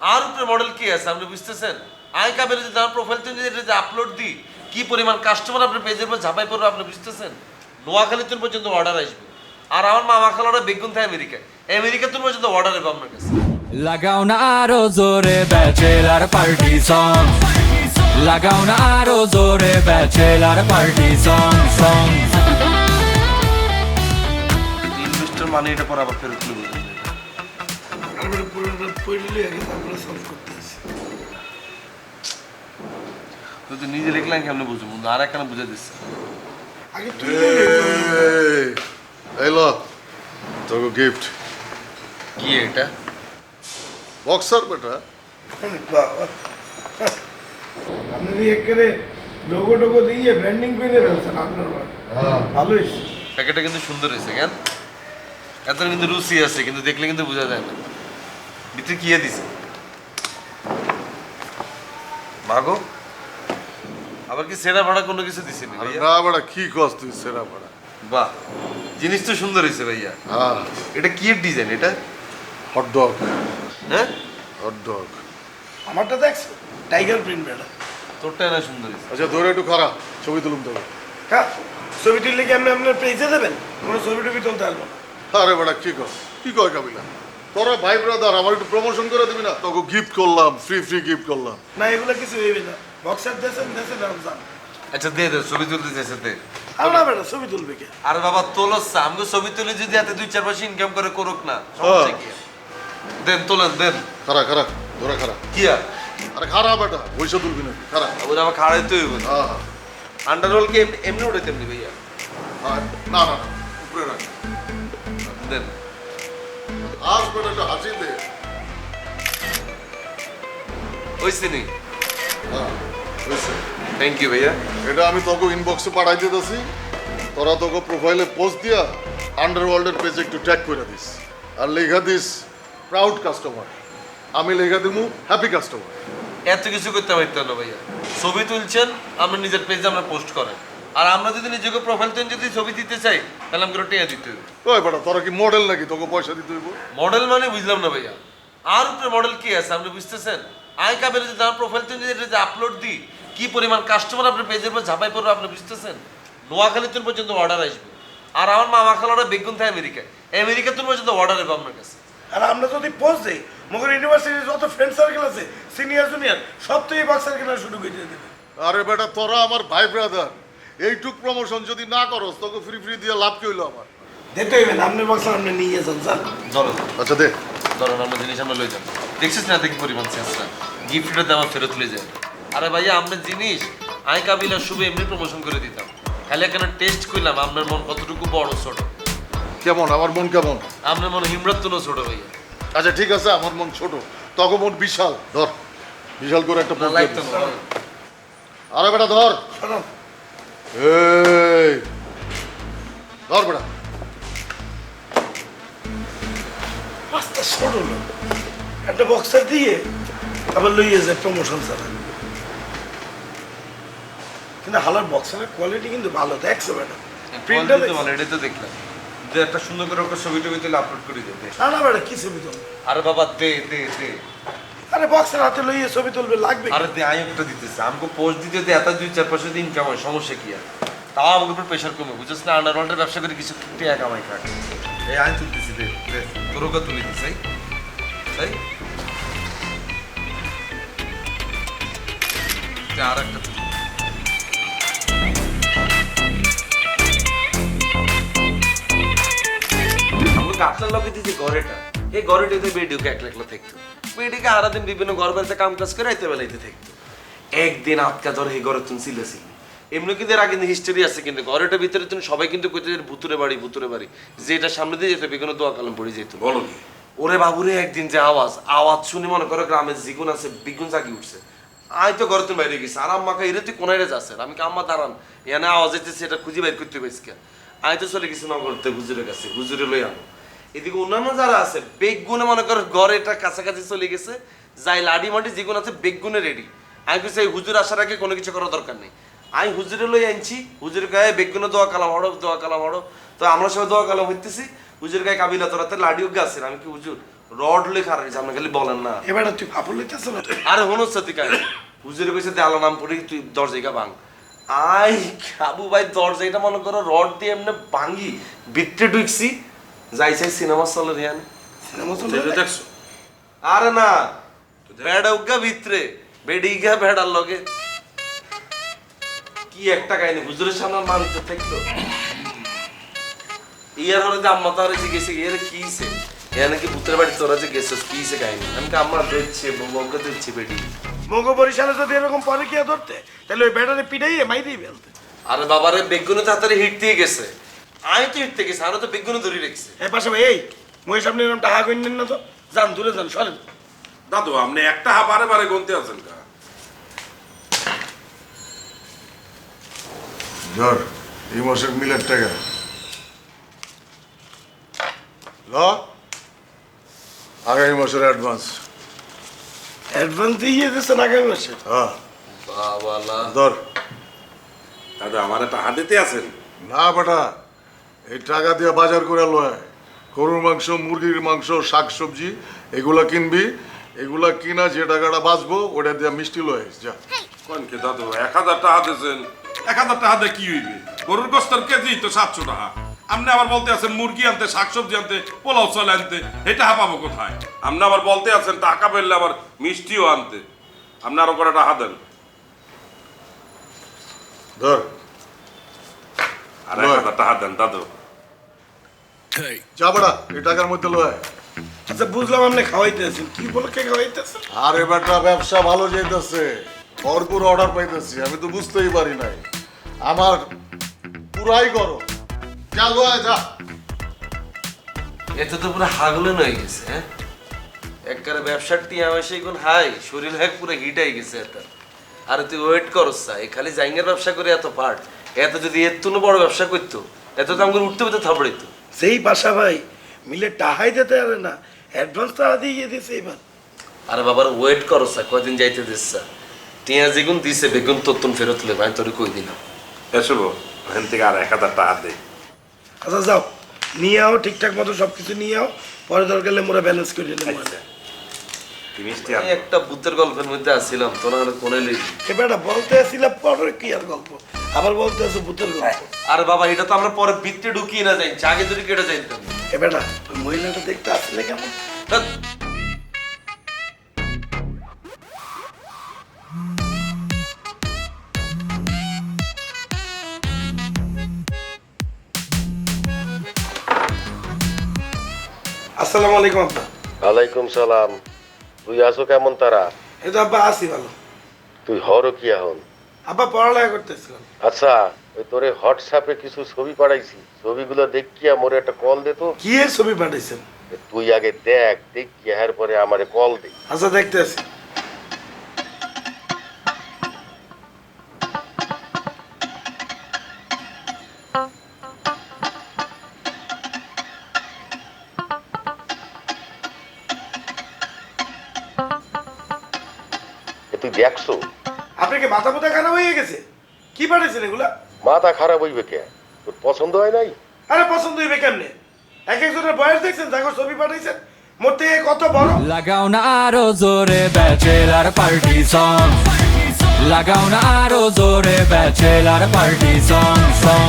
আর উপরে মডেল কি আছে? আপনি বুঝতেছেন? আই কাবের যদি আমার প্রোফাইল তুমি যদি আপলোড দিই কি পরিমাণ কাস্টমার আপনার পেজের উপর ঝাঁপাই পড়বে আপনি বুঝতেছেন? নোয়াখালী তুন পর্যন্ত অর্ডার আসবে। আর আমার মামা খালারা বেগুন থাকে আমেরিকায়। আমেরিকা তুন পর্যন্ত অর্ডার হবে আপনার কাছে। লাগাও না আরও জোরে ব্যাচেলার পার্টি সং লাগাও না আরও জোরে bachelor party song song investor মানে এটা পর আবার ফেরত পড়লে আগে তারপরে সলভ করতে আসি। তুই তো নিজে লিখলেন কেমন বুঝব আর একখানে বুঝে দিচ্ছে আগে তুই এই, এই লো তোকে গিফট কি এটা? বক্সার বেটা। আপনি করে লোগো টোগো দিয়ে ব্র্যান্ডিং করে ফেলছেন আপনার বাড়ি। ভালোই প্যাকেটটা কিন্তু সুন্দর হয়েছে কেন? এত কিন্তু রুচি আছে কিন্তু দেখলে কিন্তু বোঝা যায় না। ভিতরে কি দিছে। মাগো আবার কি সেরা ভাড়া কোনো কিছু দিছে নি আরে? না বেটা কি কস তুই সেরা বেটা বাহ জিনিস তো সুন্দর হয়েছে ভাইয়া। হ্যাঁ। এটা কি ডিজাইন এটা? হট ডগ হ্যাঁ? হট ডগ আমারটা দেখছ টাইগার প্রিন্ট বেটা তোরটা না সুন্দর হয়েছে আচ্ছা ধরে একটু খারাপ ছবি তুলুন তবে হ্যাঁ ছবি তুললে কি আপনি আপনার পেজে দেবেন? কোনো ছবি টবি তুলতে পারব না। আরে বেটা কি কস? কি কয় কাবিলা? তোরা ভাই ব্রাদার আমার একটু প্রমোশন করে দিবি না? তোকে গিফট করলাম ফ্রি ফ্রি গিফট করলাম। না এগুলো কিছু হইবে না। বক্সার দেশেন দেশে দাম জান আচ্ছা দে দে ছবি তুলতে চাইছে দে। আর না বেটা ছবি তুলবে কে? আর বাবা তোলস আমাকে ছবি তুলে যদি হাতে দুই চার মাসে ইনকাম করে করুক না সমস্যা কি? দেন তোলেন দেন। খারা খারা ধরা খারা কি আর? আরে খারাপ বেটা পয়সা তুলবি না খারা ওরা আমার খাড়াইতে হইব হ্যাঁ হ্যাঁ। আন্ডারওয়াল কি এমনি এমনি ওঠে তেমনি ভাইয়া। হ্যাঁ, না না না। উপরে রাখ। দেন। একটা হাসি দে। হ্যাঁ হয়েছে। থ্যাংক ইউ ভাইয়া। এটা আমি তোকে ইনবক্সে পাঠাই দিতেছি। তোরা তোকে প্রোফাইলে পোস্ট দিয়া আন্ডারওয়ার্ল্ডের পেজে একটু ট্যাগ করে দিস। আর লেখা দিস প্রাউড কাস্টমার আমি লেখা দিমু হ্যাপি কাস্টমার এত কিছু করতে না ভাইয়া। ছবি তুলছেন আমরা নিজের পেজে আমরা পোস্ট করেন। আর আমরা যদি নিজেকে প্রোফাইল তুলে যদি ছবি দিতে চাই তাহলে আমাকে টেয়া দিতে হবে। ওই বেটা তোরা কি মডেল নাকি? তোকে পয়সা দিতে হইব? মডেল মানে বুঝলাম না ভাইয়া। আর উপরে মডেল কি আছে আপনি বুঝতেছেন? আই কাবের যদি আমার প্রোফাইল তুলে যদি আপলোড দিই কি পরিমাণ কাস্টমার আপনার পেজের উপর ঝাঁপাই পড়বে আপনি বুঝতেছেন? নোয়াখালী তুন পর্যন্ত অর্ডার আসবে। আর আমার মামা খালারা বেগুন থাকে আমেরিকায়। আমেরিকা তুন পর্যন্ত অর্ডার হবে আপনার কাছে। আর আমরা যদি পোস্ট দেই মগর ইউনিভার্সিটির যত ফ্রেন্ড সার্কেল আছে সিনিয়র জুনিয়র সব তো এই বক্সার কেনা শুরু করে দেবে। আরে বেটা তোরা আমার ভাই ব্রাদার এইটুক প্রমোশন যদি না করস তোকে ফ্রি ফ্রি দিয়ে লাভ কি হইল আমার? না আপনি বক্সার আপনি নিয়ে যান যান। ধরো আচ্ছা দে। ধরো আমরা জিনিস আমরা লই যাব। দেখছিস না দেখি পরিমাণ গিফটটা দেওয়া ফেরত লই যায় আরে ভাইয়া আপনার জিনিস আই কাবিলা শুভ এমনি প্রমোশন করে দিতাম। খালি এখানে টেস্ট করলাম আপনার মন কতটুকু বড় ছোট। কেমন? আমার মন কেমন? আপনার মন হিমরাত তুলো ছোট ভাইয়া। আচ্ছা ঠিক আছে আমার মন ছোট। তখন মন বিশাল। ধর বিশাল করে একটা। আরে বেটা ধর। এই ধর বেটা। রাস্তা ছোট একটা বক্সার দিয়ে আবার লইয়ে যায় প্রমোশন ছাড়া। কিন্তু হালার বক্সারের কোয়ালিটি কিন্তু ভালো দেখছ প্রিন্টটা কোয়ালিটি তো তো দেখলাম। যে একটা সুন্দর করে ওকে ছবি টবি তুলে আপলোড করে দিতে না না কি ছবি তুলবে? আরে বাবা দে দে দে। আরে বক্সের হাতে লইয়ে ছবি তুলবে লাগবে? আরে আমি একটা দিতেছে আমাকে পোস্ট দিতে যদি এত দুই চার পাঁচশো দিন ইনকাম হয় সমস্যা কি আর? তাও আমাকে উপর প্রেশার কমে বুঝছিস না? আন্ডারওয়ার্ল্ডের ব্যবসা করে কিছু টিয়া কামাই খাক এই আইন তুলতেছি দে তোর ওকে তুলে দিস তাই তাই আর একটা আপনার লগে দিয়েছি ঘরেটা এই ঘরেটাতে বেডিওকে একলা একলা থাকতো। বেডিকে আরা দিন বিভিন্ন ঘর বাড়িতে কাম কাজ করে আইতে বেলাইতে থাকতো। একদিন আটকা ধরে এই ঘরে তুমি ছিলেছিল এমনি কিন্তু এর আগে হিস্টোরি আছে কিন্তু ঘরেটার ভিতরে তুমি সবাই কিন্তু কইতে যে ভুতুরে বাড়ি ভুতুরে বাড়ি। যে এটা সামনে দিয়ে যেত বেগুনো দোয়া কালাম পড়ে যেত। বলো ওরে বাবুরে একদিন যে আওয়াজ আওয়াজ শুনে মনে করো গ্রামের জিগুন আছে বিগুন জাগি উঠছে। আই তো ঘরে তুমি বাইরে গেছি। আর আম্মাকে এরে তুই কোনায় যাচ্ছে আমি কি আম্মা দাঁড়ান এনে আওয়াজ হইতেছে এটা খুঁজে বাইর করতে পারছি কে আমি তো চলে গেছি নগরতে হুজুরের কাছে। হুজুরে লই আনো। এদিকে অন্যান্য যারা আছে বেগুনে মনে করো ঘরে এটা কাছাকাছি চলে গেছে যাই লাডি মাটি যেগুন আছে বেগুনে রেডি আমি কিছু এই হুজুর আসার আগে কোনো কিছু করার দরকার নেই। আমি হুজুরে লই আনছি হুজুর গায়ে বেগুনে দোয়া কালাম হড়ো দোয়া কালাম হড়ো তো আমরা সবাই দোয়া কালাম হইতেছি হুজুর গায়ে কাবিলা তোরাতে লাডিও গাছের আমি কি হুজুর রড লেখা হয়েছে আপনি খালি বলেন না। এবার তুই ফাপড় লইতেছ না আরে হনো সাথে কাজ হুজুরে কইছে দেয়ালা নাম পড়ি তুই দরজাইকা ভাঙ। আই আবু ভাই দরজাইটা মনে করো রড দিয়ে এমনি ভাঙি বিত্তে ঢুকছি যাই চাই সিনেমা চলে রিয়ান সিনেমা দেখছ। আরে না বেড়া উগা ভিতরে বেডিগা বেড়ার লগে। কি একটা কাহিনী হুজুরের সামনে মানুষ থাকল ইয়ার হলে যে আম্মা তার যে গেছে এর কিছে এ নাকি পুত্রের বাড়ি তোরা যে গেছিস কিছে কাহিনী? আমি কি আম্মা দেখছি বউকে দেখছি বেডি। মগো বরিশালে যদি এরকম পরে কি ধরতে? তাহলে ওই ব্যাটারে পিটাইয়ে মাইরেই ফেলতে। আরে বাবারে বেগুনে তাড়াতাড়ি হিট দিয়ে গেছে। আমি তো দিয়ে গেছে আরও তো বেগুনে ধরে রেখেছে। এই পাশে ভাই এই মই সামনে এরকম টাকা কইনেন না তো। যান দূরে যান সরেন। দাদু আপনি একটা হা বারে বারে গুনতে আছেন কা? ধর এই মাসের মিলের টাকা। ল। আগামী মাসের অ্যাডভান্স অ্যাডভান্স দিয়ে দিচ্ছেন আগামী মাসে? হ্যাঁ বাবালা। ধর। দাদু আমার একটা হাত দিতে আছেন? না বেটা। এই টাকা দিয়ে বাজার করে লয়। গরুর মাংস মুরগির মাংস শাক সবজি এগুলা কিনবি এগুলা কিনা যে টাকাটা বাঁচবো ওটা দিয়ে মিষ্টি লয়। যা। কোন কি দাদু? এক হাজার টাকা দিয়েছেন। এক হাজার টাকা দিয়ে কি হইবে? গরুর গোস্তর কেজি তো সাতশো টাকা। আপনি আবার বলতে আছেন মুরগি আনতে শাকসবজি আনতে পোলাও চাল আনতে এটা পাবো কোথায়? আপনি আবার বলতে আছেন টাকা পেলে আবার মিষ্টিও আনতে। আপনি আরও করে টাকা দেন। ধর। আর এক হাজার টাকা দেন দাদু। যা বেটা এই টাকার মধ্যে লয় আচ্ছা বুঝলাম আপনি খাওয়াইতেছেন। কি উপলক্ষে খাওয়াইতেছেন? আরে বেটা ব্যবসা ভালো যেতেছে ভরপুর অর্ডার পাইতেছি আমি তো বুঝতেই পারি নাই। আমার পুরাই করো যা লয় যা। এতে তো পুরো হাগলেন হয়ে গেছে হ্যাঁ? একবারে ব্যবসার টিয়া হয়েছে এখন হাই শরীর হ্যাক পুরো হিট হয়ে গেছে এটা আরে তুই ওয়েট করস এই খালি জাইঙ্গের ব্যবসা করে এত পার্ট এত যদি এর তুলো বড় ব্যবসা করতো এত তো আমাকে উঠতে পেতে থাপড়াইতো। সেই পাশা ভাই মিলে টাহাই দিতে পারে না। অ্যাডভান্স টাকা দিয়ে দিয়েছে এবার। আরে বাবার ওয়েট করস কয়দিন যাইতে দিস স্যার? টিয়া যেগুন দিছে বেগুন তোর ফেরত লেবে আমি তোর কই দিলাম? এসব ওখান থেকে আর এক হাজার টাকা দে। আচ্ছা যাও। নিয়ে আও ঠিকঠাক মতো সব কিছু নিয়ে আও। পরে দরকার হলে মোরা ব্যালেন্স করে মিষ্টি এই একটা ভূতের গল্পের মধ্যে আসছিলাম তোরা কোনে লেগে এবারটা বলতে আসছিলাম পরে কি আর গল্প? আবার বলতে আছে ভূতের গল্প। আরে বাবা এটা তো আমরা পরে ভিত্তি ঢুকিয়ে না যাই আগে যদি কেটে যাইতাম এবারটা ওই মহিলাটা দেখতে আসলে কেমন। আসসালামু আলাইকুম আব্বা। ওয়ালাইকুম সালাম। তুই আছো কেমন তারা? এই তো আব্বা আসি ভালো। তুই হরও কি এখন? আব্বা পড়ালেখা করতেছিলাম আচ্ছা ওই তোরে হোয়াটসঅ্যাপে কিছু ছবি পাঠাইছি। ছবিগুলো দেখিয়া মোরে একটা কল দে তো। কি এর ছবি পাঠাইছেন? তুই আগে দেখ দেখিয়া এর পরে আমারে কল দে। আচ্ছা দেখতে আসি। এ তুই দেখছ? আপনার কি মাথা মুথা খারাপ হয়ে গেছে? কি পাঠাইছেন এগুলা? মাথা খারাপ হইবে কে? তোর পছন্দ হয় নাই? আরে পছন্দ হইবে কেমনে? এক একজনের বয়স দেখছেন দেখো ছবি পাঠাইছেন মোটে কত বড়? লাগাও না আরও জোরে ব্যাচেলার পার্টি সং লাগাও না আরও জোরে ব্যাচেলার পার্টি সং সং